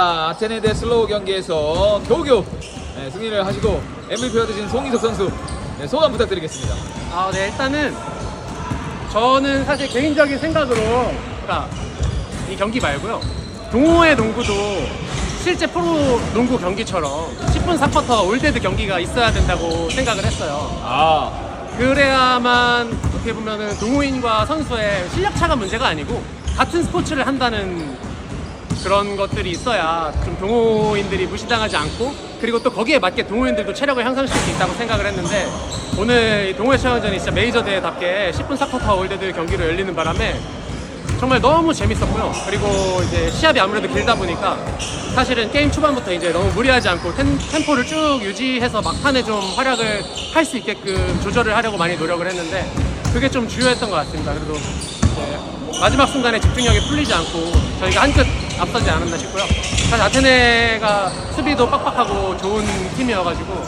아, 아테네 대 슬로우 경기에서 겨우겨우 네, 승리를 하시고 MVP가 되신 송희석 선수 네, 소감 부탁드리겠습니다. 아, 네, 일단은 저는 사실 개인적인 생각으로 그러니까 이 경기 말고요. 동호회 농구도 실제 프로 농구 경기처럼 10분 4쿼터 올데드 경기가 있어야 된다고 생각을 했어요. 아, 그래야만 어떻게 보면은 동호인과 선수의 실력 차가 문제가 아니고 같은 스포츠를 한다는 그런 것들이 있어야 좀 동호인들이 무시당하지 않고 그리고 또 거기에 맞게 동호인들도 체력을 향상시킬 수 있다고 생각을 했는데 오늘 이 동호회 체험전이 진짜 메이저 대회답게 10분 사쿼터 월드드 경기로 열리는 바람에 정말 너무 재밌었고요. 그리고 이제 시합이 아무래도 길다 보니까 사실은 게임 초반부터 이제 너무 무리하지 않고 템, 템포를 쭉 유지해서 막판에 좀 활약을 할 수 있게끔 조절을 하려고 많이 노력을 했는데 그게 좀 주요했던 것 같습니다. 그래도 이제 마지막 순간에 집중력이 풀리지 않고 저희가 한 끗 앞서지 않았나 싶고요. 사실 아테네가 수비도 빡빡하고 좋은 팀이어가지고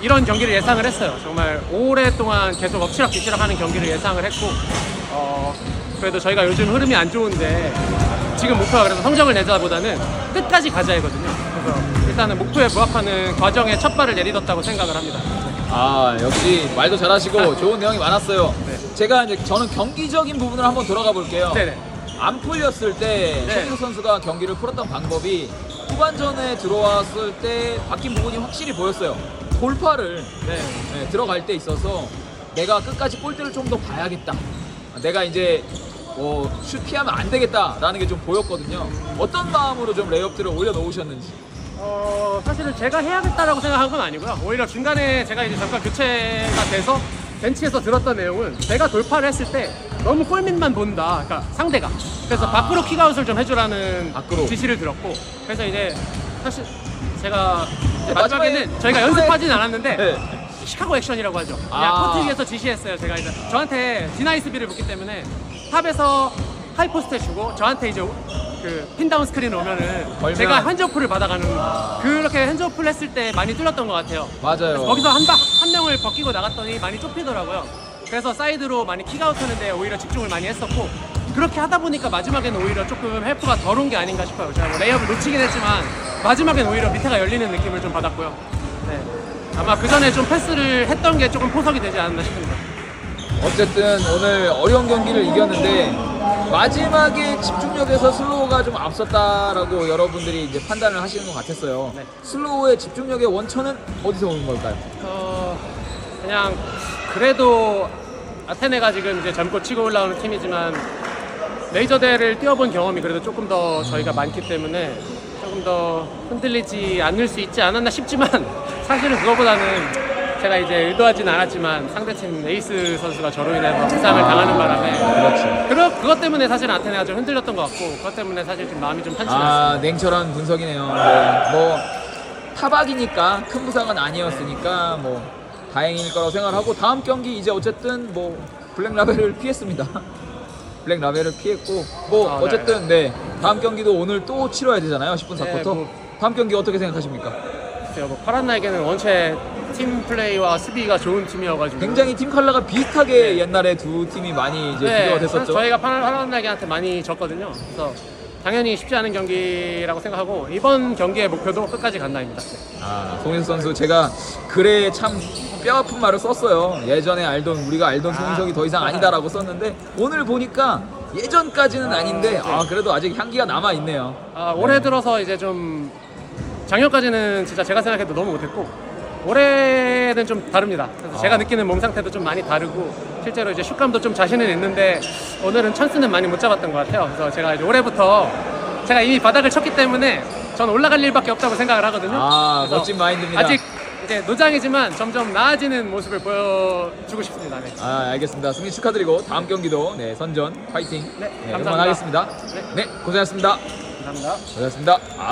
이런 경기를 예상을 했어요. 정말 오랫동안 계속 엎치락 뒤치락 하는 경기를 예상을 했고, 어, 그래도 저희가 요즘 흐름이 안 좋은데, 지금 목표가 그래서 성적을 내자보다는 끝까지 가자 이거든요. 그래서 일단은 목표에 부합하는 과정에 첫 발을 내딛었다고 생각을 합니다. 아 역시 말도 잘하시고 좋은 내용이 많았어요. 네. 제가 이제 저는 경기적인 부분을 한번 돌아가 볼게요. 네네. 안 풀렸을 때 네. 송희석 선수가 경기를 풀었던 방법이 후반전에 들어왔을 때 바뀐 부분이 확실히 보였어요. 돌파를 네. 네, 들어갈 때 있어서 내가 끝까지 골대를 좀 더 봐야겠다. 내가 이제 뭐, 슛 피하면 안 되겠다라는 게 좀 보였거든요. 어떤 마음으로 좀 레이업들을 올려놓으셨는지. 어, 사실은 제가 해야겠다라고 생각한 건 아니고요. 오히려 중간에 제가 이제 잠깐 교체가 돼서 벤치에서 들었던 내용은 제가 돌파를 했을 때 너무 골밑만 본다. 그러니까 상대가. 그래서 밖으로 킥아웃을 좀 해주라는 밖으로. 지시를 들었고. 그래서 이제 사실 제가 이제 네, 마지막에는 마지막에 저희가 연습하진 않았는데 네. 시카고 액션이라고 하죠. 그냥 아. 코트 위에서 지시했어요. 제가 이제 저한테 디나이스비를 붙기 때문에 탑에서 하이포스트에 주고 저한테 이제 그 핀다운 스크린 오면은 걸면. 제가 핸즈오프를 받아가는 그렇게 핸즈오프를 했을 때 많이 뚫렸던 것 같아요. 맞아요. 거기서 한, 바, 한 명을 벗기고 나갔더니 많이 좁히더라고요. 그래서 사이드로 많이 킥아웃 하는데 오히려 집중을 많이 했었고 그렇게 하다 보니까 마지막에는 오히려 조금 헬프가 덜온게 아닌가 싶어요. 제가 뭐 레이업을 놓치긴 했지만 마지막엔 오히려 밑에가 열리는 느낌을 좀 받았고요. 네. 아마 그 전에 좀 패스를 했던 게 조금 포석이 되지 않았나 싶습니다. 어쨌든 오늘 어려운 경기를 이겼는데 마지막에 집중력에서 슬로우가 좀 앞섰다라고 여러분들이 이제 판단을 하시는 것 같았어요. 네. 슬로우의 집중력의 원천은 어디서 오는 걸까요? 어, 그냥 그래도 아테네가 지금 이제 젊고 치고 올라오는 팀이지만 메이저 대회를 뛰어본 경험이 그래도 조금 더 저희가 많기 때문에 조금 더 흔들리지 않을 수 있지 않았나 싶지만 사실은 그거보다는 제가 이제 의도하진 않았지만 상대팀 에이스 선수가 저로 인해서 부상을 당하는 바람에 그렇지. 그러, 그것 때문에 사실 아테네가 좀 흔들렸던 것 같고 그것 때문에 사실 좀 마음이 좀 않습니다. 아 냉철한 분석이네요. 네. 뭐 타박이니까 큰 부상은 아니었으니까 뭐 다행일 거라고 생각하고 다음 경기 이제 어쨌든 뭐 블랙 라벨을 피했습니다. 블랙 라벨을 피했고 뭐 아, 네. 어쨌든 네 다음 경기도 오늘 또 치러야 되잖아요. 10분 네, 4쿼터. 뭐. 다음 경기 어떻게 생각하십니까? 제가 뭐 파란 날개는 원체 팀 플레이와 수비가 좋은 팀이어가지고 굉장히 팀 컬러가 비슷하게 옛날에 두 팀이 많이 이제 비교가 됐었죠. 네, 저희가 파란, 파란 날개한테 많이 졌거든요. 그래서 당연히 쉽지 않은 경기라고 생각하고 이번 경기의 목표도 끝까지 간다입니다. 아, 송인수 선수 제가 글에 참 뼈아픈 말을 썼어요. 예전에 알던 우리가 알던 아. 송인석이 더 이상 아니다라고 썼는데 오늘 보니까 예전까지는 아닌데 아 그래도 아직 향기가 남아 있네요. 아, 올해 들어서 이제 좀 작년까지는 진짜 제가 생각해도 너무 못했고 올해는 좀 다릅니다. 그래서 아. 제가 느끼는 몸 상태도 좀 많이 다르고 실제로 이제 슛감도 좀 자신은 있는데 오늘은 찬스는 많이 못 잡았던 것 같아요. 그래서 제가 이제 올해부터 제가 이미 바닥을 쳤기 때문에 저는 올라갈 일밖에 없다고 생각을 하거든요. 아 그래서 멋진 마인드입니다. 아직 이제 노장이지만 점점 나아지는 모습을 보여주고 싶습니다. 네. 아 알겠습니다. 승리 축하드리고 다음 경기도 네 선전 파이팅 네, 네, 감사합니다. 응원하겠습니다. 네. 네 고생하셨습니다. 감사합니다. 고생하셨습니다. 아.